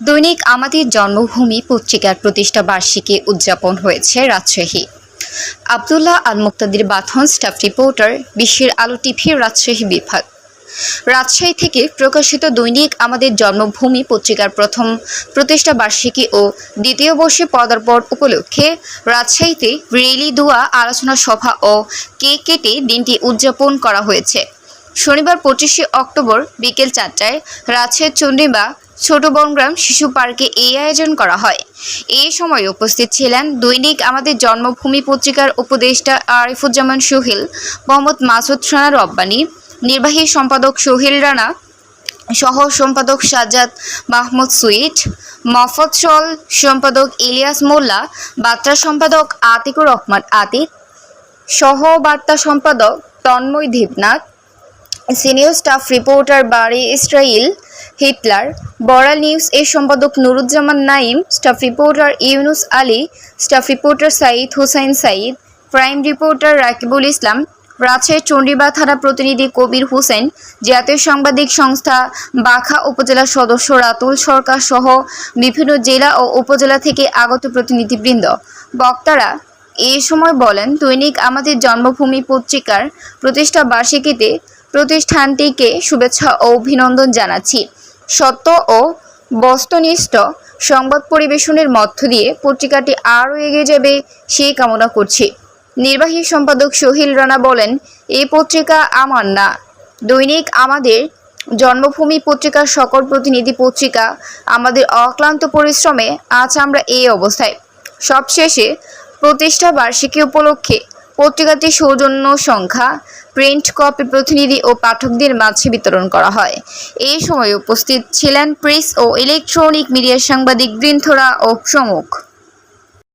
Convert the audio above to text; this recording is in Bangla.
দৈনিক আমাদের জন্মভূমি পত্রিকার প্রতিষ্ঠা বার্ষিকী উদযাপন হয়েছে রাজশাহী। আবদুল্লাহ আল মুক্তাদির বাথন স্টাফ রিপোর্টার, বিশ্বের আলো টিভি রাজশাহী বিভাগ। রাজশাহী থেকে প্রকাশিত দৈনিক আমাদের জন্মভূমি পত্রিকার প্রথম প্রতিষ্ঠা বার্ষিকী ও দ্বিতীয় বর্ষে পদার্পণ উপলক্ষে রাজশাহীতে রেলি, দোয়া, আলোচনা সভা ও কেক কেটে দিনটি উদযাপন করা হয়েছে। শনিবার পঁচিশে অক্টোবর বিকেল চারটায় রাজশাহীর চন্ডিবা ছোট বনগ্রাম শিশু পার্কে এই আয়োজন করা হয়। এই সময় উপস্থিত ছিলেন দৈনিক আমাদের জন্মভূমি পত্রিকার উপদেষ্টা আরিফুজ্জামান সোহেল, মোহাম্মদ মাসুদ রানা রব্বানী, নির্বাহী সম্পাদক সোহেল রানা, সহ সম্পাদক সাজ্জাদ মাহমুদ সুইট মফৎসল সম্পাদক ইলিয়াস মোল্লা, বার্তা সম্পাদক আতিকুর রহমান আতিক, সহ বার্তা সম্পাদক Tanmoy Debnath, senior staff reporter Bari Israil Hitler. Boral news এর সম্পাদক Nuruzzaman Naim staff reporter Yunus Ali, staff reporter Saeed Hussain Saeed prime reporter Rakibul Islam Rajshahi Chandiba থানা প্রতিনিধি কবির হোসেন, জাতীয় সাংবাদিক সংস্থা বাখা উপজেলার সদস্য রাতুল সরকার সহ বিভিন্ন জেলা ও উপজেলা থেকে আগত প্রতিনিধিবৃন্দ। বক্তারা, এ সময় বলেন, দৈনিক আমাদের জন্মভূমি পত্রিকার প্রতিষ্ঠা বার্ষিকীতে প্রতিষ্ঠানটিকে শুভেচ্ছা ও অভিনন্দন জানাচ্ছি। সত্য ও বস্তুনিষ্ঠ সংবাদ পরিবেশনের মধ্য দিয়ে পত্রিকাটি আরও এগিয়ে যাবে সেই কামনা করছি। নির্বাহী সম্পাদক সোহিল রানা বলেন, এই পত্রিকা আমার না। দৈনিক আমাদের জন্মভূমি পত্রিকার সকল প্রতিনিধি পত্রিকা, আমাদের অক্লান্ত পরিশ্রমে আজ আমরা এই অবস্থায়। সবশেষে প্রতিষ্ঠা বার্ষিকী উপলক্ষে পত্রিকাটির সৌজন্য সংখ্যা প্রিন্ট কপি প্রতিনিধি ও পাঠকদের মাঝে বিতরণ করা হয়। এই সময় উপস্থিত ছিলেন প্রেস ও ইলেকট্রনিক মিডিয়ার সাংবাদিক বৃন্দরা ও প্রমুখ।